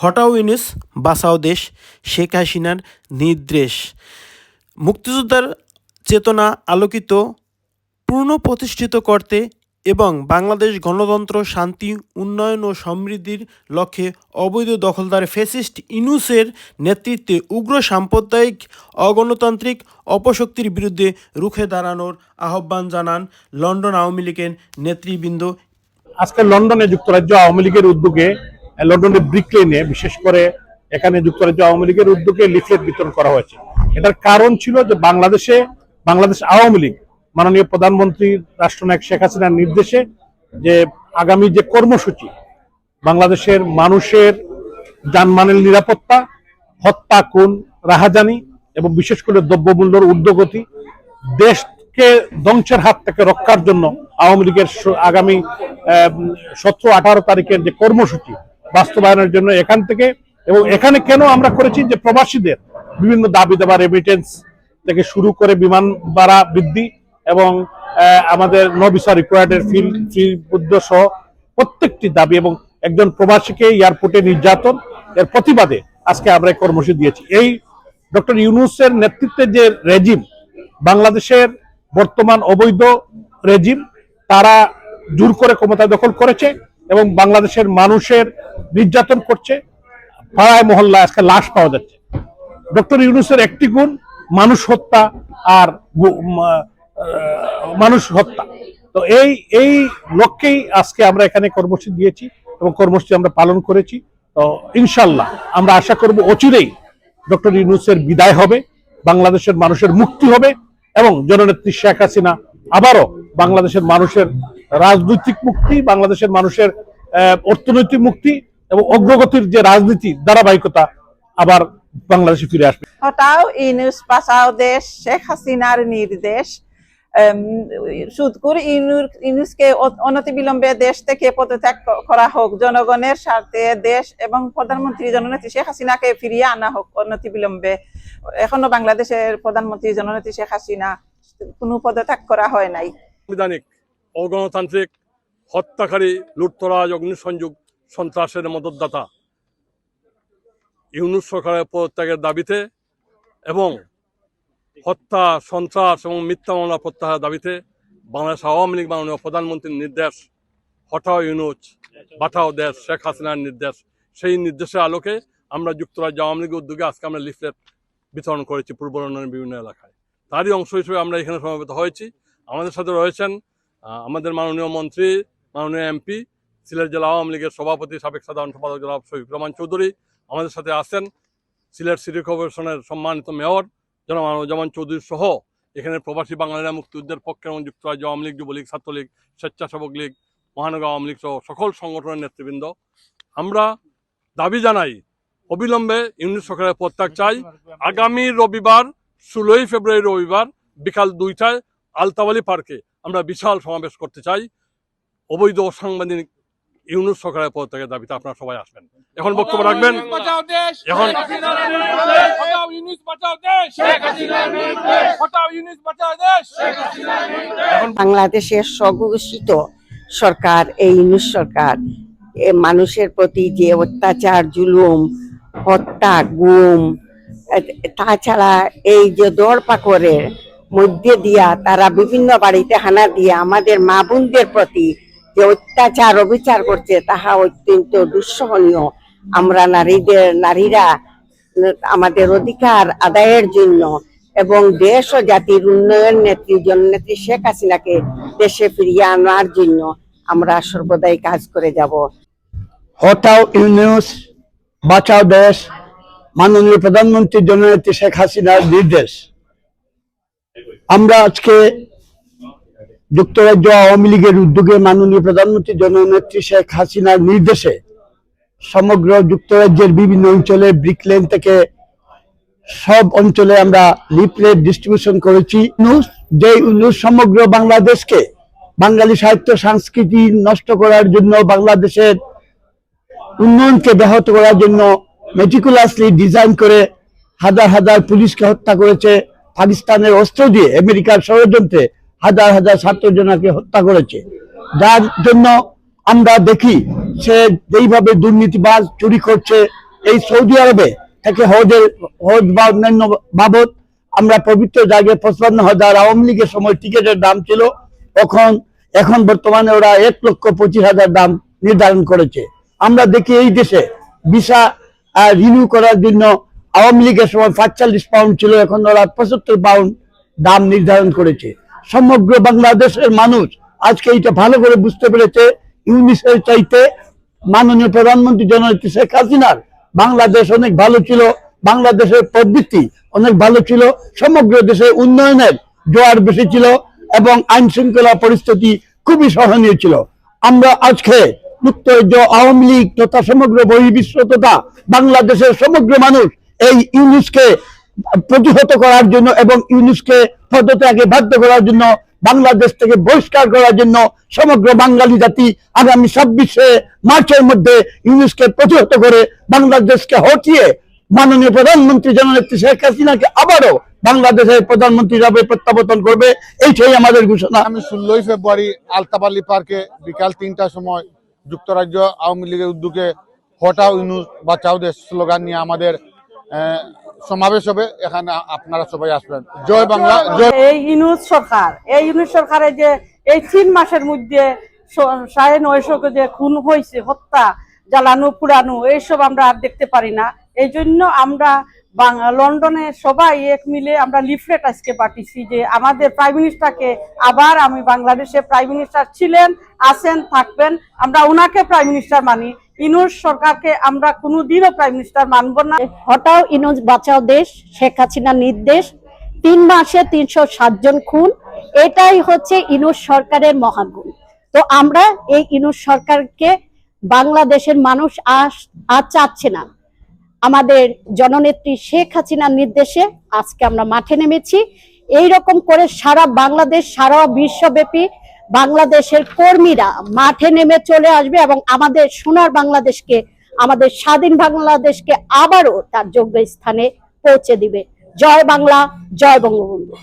হটাও ইউনিস, বাঁচাও দেশ, শেখ হাসিনার নির্দেশ। মুক্তিযোদ্ধার চেতনা আলোকিত, পূর্ণ প্রতিষ্ঠিত করতে এবং বাংলাদেশ গণতন্ত্র, শান্তি, উন্নয়ন ও সমৃদ্ধির লক্ষ্যে অবৈধ দখলদার ফেসিস্ট ইনুসের নেতৃত্বে উগ্র সাম্প্রদায়িক, অগণতান্ত্রিক অপশক্তির বিরুদ্ধে রুখে দাঁড়ানোর আহ্বান জানান লন্ডন আওয়ামী লীগের নেতৃবৃন্দ। আজকে লন্ডনে যুক্তরাজ্য আওয়ামী লীগের উদ্যোগে লন্ডনের ব্রিকলেনে বিশেষ করে এখানে যুক্তরাজ্য আওয়ামী লীগের উদ্যোগে লিফলেট বিতরণ করা হয়েছে। এটার কারণ ছিল যে বাংলাদেশে, বাংলাদেশ আওয়ামী লীগ, মাননীয় প্রধানমন্ত্রী রাষ্ট্রনায়ক শেখ হাসিনার নির্দেশে যে আগামী যে কর্মসূচি, বাংলাদেশের মানুষের যানমানের নিরাপত্তা, হত্যা, খুন, রাহাজানি এবং বিশেষ করে দ্রব্যমূল্যের ঊর্ধ্বগতি দেশকে ধ্বংসের হাত থেকে রক্ষার জন্য আওয়ামী লীগের আগামী সতেরো আঠারো তারিখের যে কর্মসূচি বাস্তবায়নের জন্য এখান থেকে এবং এখানে কেন আমরা করেছি যে প্রবাসীদের বিভিন্ন দাবি দেওয়া রেমিটেন্স থেকে শুরু করে বিমান ভাড়া বৃদ্ধি এবং আমাদের নো ভিসা রিকোয়ার্ডের ফিল ফি বুদ্ধ সহ প্রত্যেকটি দাবি এবং একজন প্রবাসীকে এয়ারপোর্টে নির্যাতন, এর প্রতিবাদে আজকে আমরা কর্মসূচি দিয়েছি। এই ডক্টর ইউনুসের নেতৃত্বে যে রেজিম বাংলাদেশের বর্তমান অবৈধ রেজিম তারা জোর করে ক্ষমতা দখল করেছে। এবং বাংলাদেশের মানুষের নির্যাতন করছে, পাড়ায়, মহল্লায় আজকে লাশ পাওয়া যাচ্ছে। ডক্টর ইউনুসের একটি গুণ, মানুষ হত্যা আর মানুষ হত্যা। তো এই এই লক্ষ্যেই আজকে আমরা এখানে কর্মসূচি দিয়েছি এবং কর্মসূচি আমরা পালন করেছি। তো ইনশাল্লাহ আমরা আশা করব অচিরেই ডক্টর ইউনুসের বিদায় হবে, বাংলাদেশের মানুষের মুক্তি হবে এবং জননেত্রী শেখ হাসিনা আবারও বাংলাদেশের মানুষের রাজনৈতিক মুক্তি বাংলাদেশের মানুষের আহ, অর্থনৈতিক মুক্তি এবং অগ্রগতির যে রাজনীতি ধারাবাহিকতা আবার বাংলাদেশে ফিরে আসবে। হটাও ইনুস বাঁচাও দেশ শেখ হাসিনার নির্দেশ সুদকুর অ- অনতিবিলম্বে দেশ থেকে পদত্যাগ করা হোক জনগণের স্বার্থে দেশ এবং প্রধানমন্ত্রী জননেত্রী শেখ হাসিনাকে ফিরিয়ে আনা হোক অনতিবিলম্বে। এখনও বাংলাদেশের প্রধানমন্ত্রী জননেত্রী শেখ হাসিনা কোনো পদত্যাগ করা হয় নাই। সাংবিধানিক অগণতান্ত্রিক হত্যাকারী, লুটতরাজ, অগ্নিসংযোগ সন্ত্রাসের মদতদাতা। ইউনুস সরকারের পদত্যাগের দাবিতে এবং হত্যা, সন্ত্রাস এবং মিথ্যা মামলা প্রত্যাহারের দাবিতে বাংলাদেশ আওয়ামী লীগ মাননীয় প্রধানমন্ত্রীর নির্দেশ, হঠাও ইউনুস, বাঠাও দেশ, শেখ হাসিনার নির্দেশ, সেই নির্দেশের আলোকে আমরা যুক্তরাজ্য আওয়ামী লীগের উদ্যোগে আজকে আমরা লিফলেট বিতরণ করেছি পূর্ব লন্ডনের বিভিন্ন এলাকায়। তারই অংশ হিসেবে আমরা এখানে সমবেত হয়েছি। আমাদের সাথে রয়েছেন আমাদের মাননীয় মন্ত্রী, মাননীয় এমপি, সিলেট জেলা আওয়ামী লীগের সভাপতি, সাবেক সাধারণ সম্পাদক জনাব শফিক রহমান চৌধুরী আমাদের সাথে আছেন। সিলেট সিটি কর্পোরেশনের সম্মানিত মেয়র জনাব জামান চৌধুরী সহ এখানে প্রবাসী বাঙালিরা, মুক্তিযুদ্ধের পক্ষে এবং যুক্তরাজ্য আওয়ামী লীগ, যুবলীগ, ছাত্রলীগ, স্বেচ্ছাসেবক লীগ, মহানগর আওয়ামী লীগ সহ সকল সংগঠনের নেতৃবৃন্দ। আমরা দাবি জানাই, অবিলম্বে ইউনিট সরকারের প্রত্যাগ চাই। আগামী রবিবার, ষোলোই ফেব্রুয়ারি রবিবার বিকাল দুইটায় আলতাবালি পার্কে আমরা বিশাল সমাবেশ করতে চাই। অবৈধ সাংবাদিক ইউনুস সরকারের পদত্যাগের দাবিতে আপনারা সবাই আসবেন। এখন বক্তব্য রাখবেন। এখন হটাও ইউনিস বাঁচাও দেশ। হটাও ইউনিস বাঁচাও দেশ। বাংলাদেশের স্বঘোষিত সরকার এই ইউনুস সরকার এ মানুষের প্রতি যে অত্যাচার জুলুম হত্যা গুম তাছাড়া এই যে দৌড় পাকড়ের মধ্যে দিয়া তারা বিভিন্ন বাড়িতে হানা দিয়ে আমাদের মা বোনদের প্রতি যে অত্যাচার, অবিচার করছে, তাহা অত্যন্ত দুঃসহনীয়। আমরা নারীদের, নারীরা আমাদের অধিকার আদায়ের জন্য এবং দেশ ও জাতির উন্নয়ন নেত্রী, জননেত্রী শেখ হাসিনাকে দেশে ফিরিয়ে আনার জন্য আমরা সর্বদাই কাজ করে যাব। হটাও ইউনিউস, বাঁচাও দেশ, মাননীয় প্রধানমন্ত্রী জননেত্রী শেখ হাসিনার নির্দেশ। আমরা আজকে যুক্তরাজ্য আওয়ামী লীগের উদ্যোগে মাননীয় প্রধানমন্ত্রী জননেত্রী শেখ হাসিনার নির্দেশে সমগ্র যুক্তরাজ্যের বিভিন্ন অঞ্চলে ব্রিকলেন থেকে সব অঞ্চলে আমরা লিফলেট ডিস্ট্রিবিউশন করেছি। যে ইউনুস সমগ্র বাংলাদেশকে বাঙালি সাহিত্য, সংস্কৃতি নষ্ট করার জন্য, বাংলাদেশের উন্নয়নকে ব্যাহত করার জন্য মেটিকুলাসলি ডিজাইন করে হাজার হাজার পুলিশকে হত্যা করেছে। পাকিস্তানের অস্ত্র দিয়ে আমেরিকার ষড়যন্ত্রে হাজার হাজার ছাত্র জনকে হত্যা করেছে। যার জন্য আমরা দেখি সে যেইভাবে দুর্নীতিবাজ চুরি করছে। এই সৌদি আরবে থেকে হজের, হজ বা অন্যান্য বাবদ আমরা পবিত্র জায়গায় পঁচপান্ন হাজার আওয়ামী লীগের সময় টিকিটের দাম ছিল। তখন এখন বর্তমানে ওরা এক লক্ষ পঁচিশ হাজার দাম নির্ধারণ করেছে। আমরা দেখি এই দেশে ভিসা রিনিউ করার জন্য আওয়ামী লীগের সময় পাঁচচল্লিশ পাউন্ড ছিল, এখন ওরা পঁচাত্তর পাউন্ড দাম নির্ধারণ করেছে। সমগ্র বাংলাদেশের মানুষ আজকে এটা ভালো করে বুঝতে পেরেছে ইউনিসের চাইতে মাননীয় প্রধানমন্ত্রী জননেত্রী শেখ হাসিনার বাংলাদেশ অনেক ভালো ছিল, বাংলাদেশের প্রবৃত্তি অনেক ভালো ছিল, সমগ্র দেশে উন্নয়নের জোয়ার বেশি ছিল এবং আইন শৃঙ্খলা পরিস্থিতি খুবই সহনীয় ছিল। আমরা আজকে যুক্তরাজ্য আওয়ামী লীগ তথা সমগ্র বহির্বিশ্ব তথা বাংলাদেশের সমগ্র মানুষ এই ইউনিসকে প্রতিহত করার জন্য এবং ইউনিসকে পদত্যাগে বাধ্য করার জন্য, বাংলাদেশ থেকে বহিষ্কার করার জন্য সমগ্র বাঙালি জাতি আগামী ছাব্বিশে মার্চের মধ্যে ইউনিসকে প্রতিহত করে বাংলাদেশকে হটিয়ে মাননীয় প্রধানমন্ত্রী জননেত্রী শেখ হাসিনাকে আবারও বাংলাদেশের প্রধানমন্ত্রী হিসাবে প্রত্যাবর্তন করবে। এইটাই আমাদের ঘোষণা। আমি ষোলোই ফেব্রুয়ারি আলতাপাল্লি পার্কে বিকাল তিনটার সময় যুক্তরাজ্য আওয়ামী লীগের উদ্যোগে হটাও ইউনুস বাঁচাও দেশ স্লোগান নিয়ে আমাদের সমাবেশ হবে এখানে আপনারা সবাই আসবেন। জয় বাংলা জয় এই ইউনুস সরকার এই ইউনুস সরকারের যে এই তিন মাসের মধ্যে সাড়ে নয়শো যে খুন হয়েছে হত্যা জ্বালানো পুরানো এইসব আমরা আর দেখতে পারি না। এই জন্য আমরা লন্ডনে সবাই এক মিলে আমরা লিফলেট আজকে পাঠিয়েছি যে আমাদের প্রাইম মিনিস্টারকে আবার আমি বাংলাদেশে প্রাইম মিনিস্টার ছিলেন আছেন থাকবেন আমরা ওনাকে প্রাইম মিনিস্টার মানি। ইনুস সরকারকে আমরা কোনোদিনও প্রাইম মিনিস্টার মানব না। হটাও ইনুস বাঁচাও দেশ, শেখ হাসিনার নির্দেশ, তিন মাসে তিনশো জন খুন, এটাই হচ্ছে ইনুস সরকারের মহাগুণ। তো আমরা এই ইনুস সরকারকে বাংলাদেশের মানুষ আর চাচ্ছে না। আমাদের জননেত্রী শেখ হাসিনার নির্দেশে আজকে আমরা মাঠে নেমেছি। এই রকম করে সারা বাংলাদেশ, সারা বিশ্বব্যাপী বাংলাদেশের কর্মীরা মাঠে নেমে চলে আসবে এবং আমাদের সোনার বাংলাদেশকে, আমাদের স্বাধীন বাংলাদেশকে আবারও তার যোগ্য স্থানে পৌঁছে দিবে। জয় বাংলা, জয় বঙ্গবন্ধু।